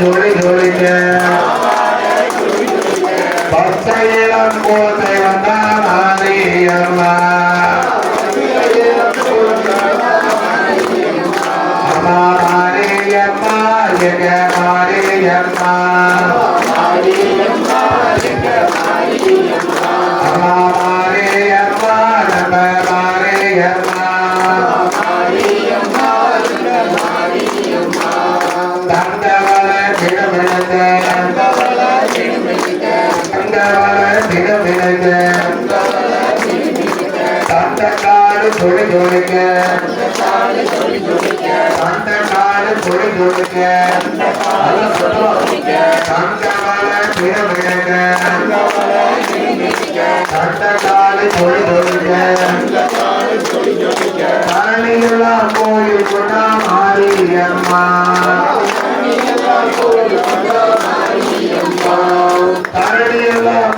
ঝরে ঝরে যায় தந்த காடு தொழி தொழிக்க தந்த காடு தொழி தொழிக்க தந்தவள திடமிழந்த தந்த காடு தொழி தொழிக்க தரணியெல்லாம் கோயில் கொண்டா மாரியம்மா தரணியெல்லாம்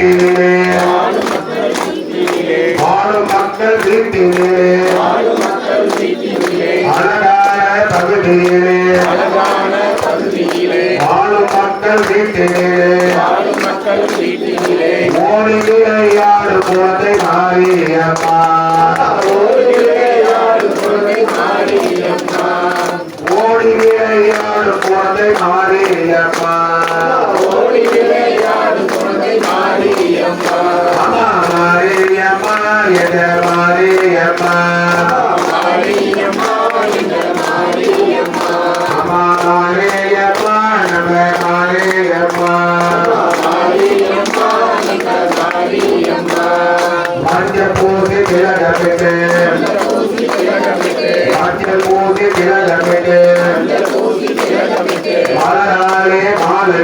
வீட்டிலே. வாழும் மக்கள் வீட்டிலே. அழகான பகுதியிலே வாழும் மக்கள் வீட்டிலே. ஓடி விளையாடு குழந்தை மாரியம்மா ஓடி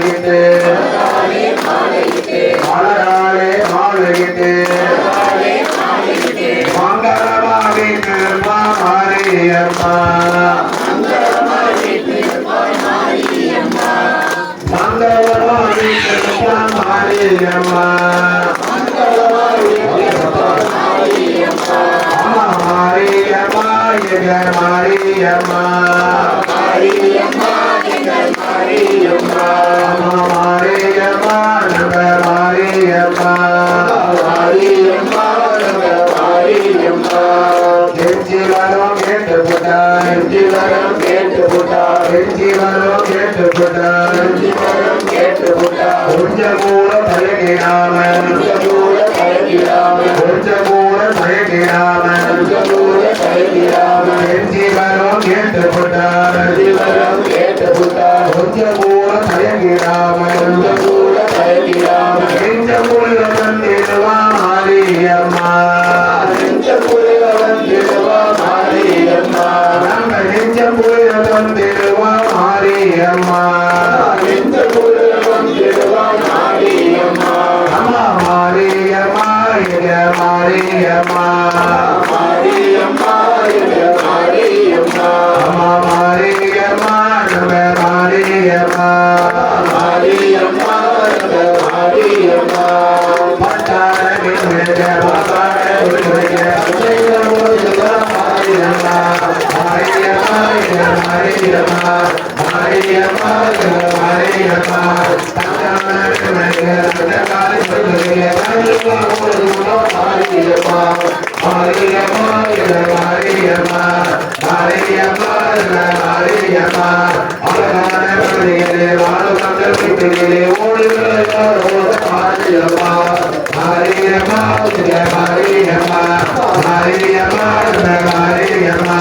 மாலையிட்டு. மலராலே மாலையிட்டு. மங்களமா வீட்டு மாரியம்மா மங்களமா மாரியம்மா வரும் போட்டார் கெஞ்சி வரும் போட்டார் கெஞ்சி வரும் போட்டார் கெஞ்சி வரும் போட்டார் கொஞ்சம் கூட தயங்கிடாம கொஞ்சம் கூட தயங்கிடாம கொஞ்சம் கூட தயங்கிடாம கொஞ்சம் கூட தயங்கிடாம கெஞ்சி வரும் கெஞ்சி கேட்டு மாரியம்மா எங்க மாரியம்மா மாரியம்மா பகுதியிலே வாழும் மக்கள் வீட்டிலே ஓடி விளையாடுவோம் மாரியம்மா மாரியம்மா எங்க மாரியம்மா மாரியம்மா எங்க மாரியம்மா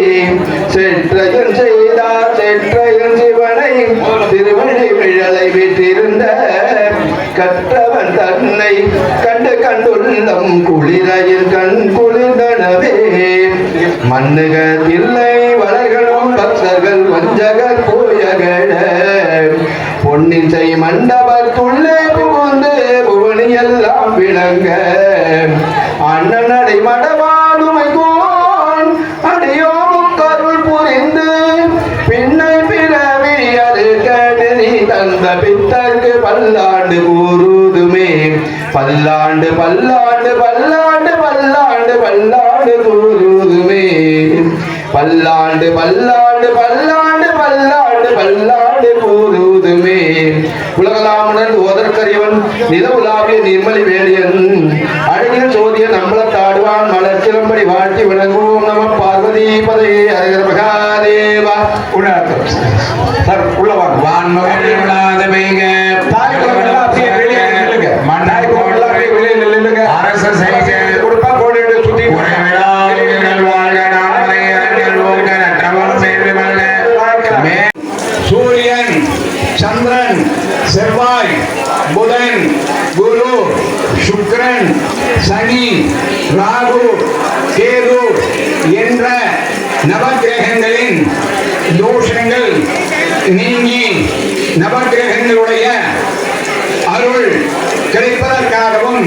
விளக்கை செய்தார் செற்றையன் சிவனை திருவள்ளி விழலை விட்டிருந்த கற்றவன் தன்னை கண்டு கண்டுள்ளம் குளிரையில் கண் குளிர்ந்தனவே. மண்ணுக இல்லை வளர்களும் பக்தர்கள் வஞ்சகர் போயகழ பொன்னிசை மண்டபத்துள்ளே புகுந்து புவனி எல்லாம் விளங்க. அண்ணன் நடை மடவாடுமை பல்லாண்டு பல்லாண்டு பல்லாண்டு பல்லாண்டு பல்லாண்டு கூறுதுமே பல்லாண்டு பல்லாண்டு பல்லாண்டு பல்லாண்டு பல்லாண்டு கூறுதுமே உலகலாமுடன் ஓதற்கரியவன் நில உலாவிய நிர்மலி வேலியன் அழகில் சோதிய நம்பளத்தாடுவான் மலர்ச்சிலம்படி வாழ்த்தி விளங்குவோம் நம பார்வதி பதே ஹரிஹர மகாதேவா. உணர்த்தம் சார் உள்ள வாங்க. வான்மகன் பெய்க சனி ராகு கேது என்ற நவக்கிரகங்களின் தோஷங்கள் நீங்கி நவக்கிரகங்களுடைய அருள் கிடைப்பதற்காகவும்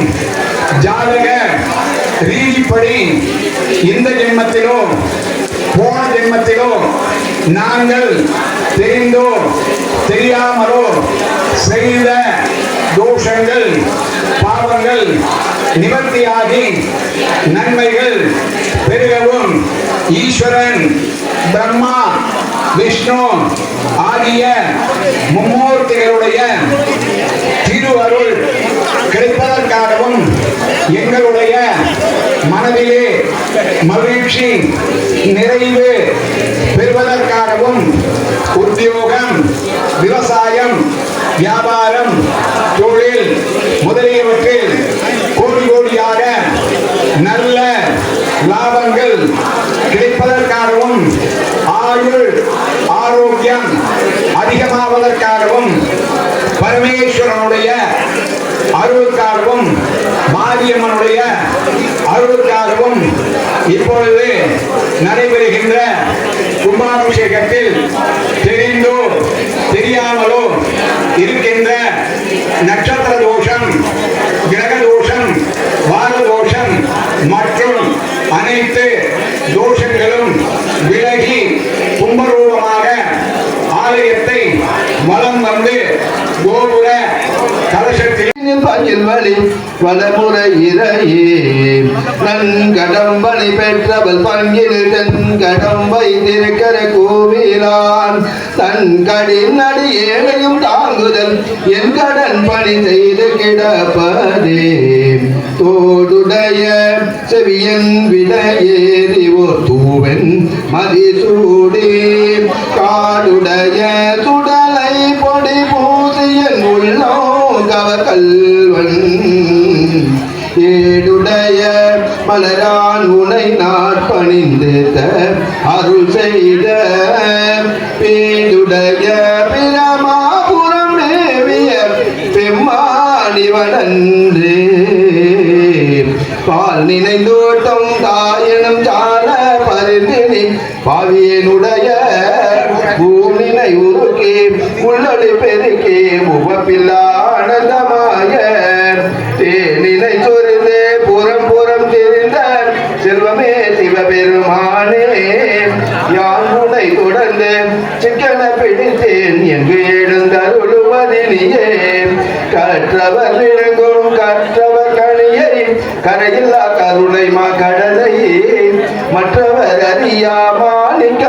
ஜாதக ரீதிப்படி இந்த ஜென்மத்திலோ போன ஜென்மத்திலோ நாங்கள் தெரிந்தோ தெரியாமலோ செய்த தோஷங்கள் பாவங்கள் நிவர்த்தியாகி நன்மைகள் பெருகவும். ஈஸ்வரன் பிரம்மா விஷ்ணு ஆகிய மும்மூர்த்திகளுடைய திருவருள் கிடைப்பதற்காகவும் எங்களுடைய மனதிலே மகிழ்ச்சி நிறைவு பெறுவதற்காகவும் உத்தியோகம் விவசாயம் வியாபாரம் முதலியவற்றில் கோடி கோடியாக நல்ல லாபங்கள் கிடைப்பதற்காகவும் ஆயுள் ஆரோக்கியம் அதிகமாவதற்காகவும் பரமேஸ்வரனுடைய அருளுக்காகவும் மாரியம்மனுடைய அருளுக்காகவும் இப்பொழுது நடைபெறுகின்ற கும்பாபிஷேகத்தில் தெரிந்தோ தெரியாமலோ இருக்கின்ற நட்சத்திர அனைத்து தோஷங்களும் விலக பயில் வழி வளமுற இறையே. நன்கடம்பனை பெற்றவள் பங்கில் தென்கடம் வைத்திருக்கிற கோவிலான். தன் கடின் அடி ஏழையும் தாங்குதல் என் கடன் பணி செய்து கிடப்பதே. தோடுடைய செவியன் விடையேறி ஓர் தூவன் மதிசூடி. காடுடைய அருள் செய்த பீடுடைய பிரமாபுரம் மேவிய பெம்மாணிவனன்றே பால் நினைந்தோட்டம் தாயனம் சால பரிந்தினி. பாவியனுடைய பூமினை உருக்கே உள்ளொளி பெருக்கே உவப்பில்லா தெய்வமே சிவபெருமானே யான் உனை தொடர்ந்து சிக்கன பிடித்தேன் எங்கு எழுந்தருளுவதிலேயே கற்றவர் விழுங்கும் கற்றவர் கணியை கரையில்லா கருணை மா கடலையே. மற்றவர் அறியா மாணிக்க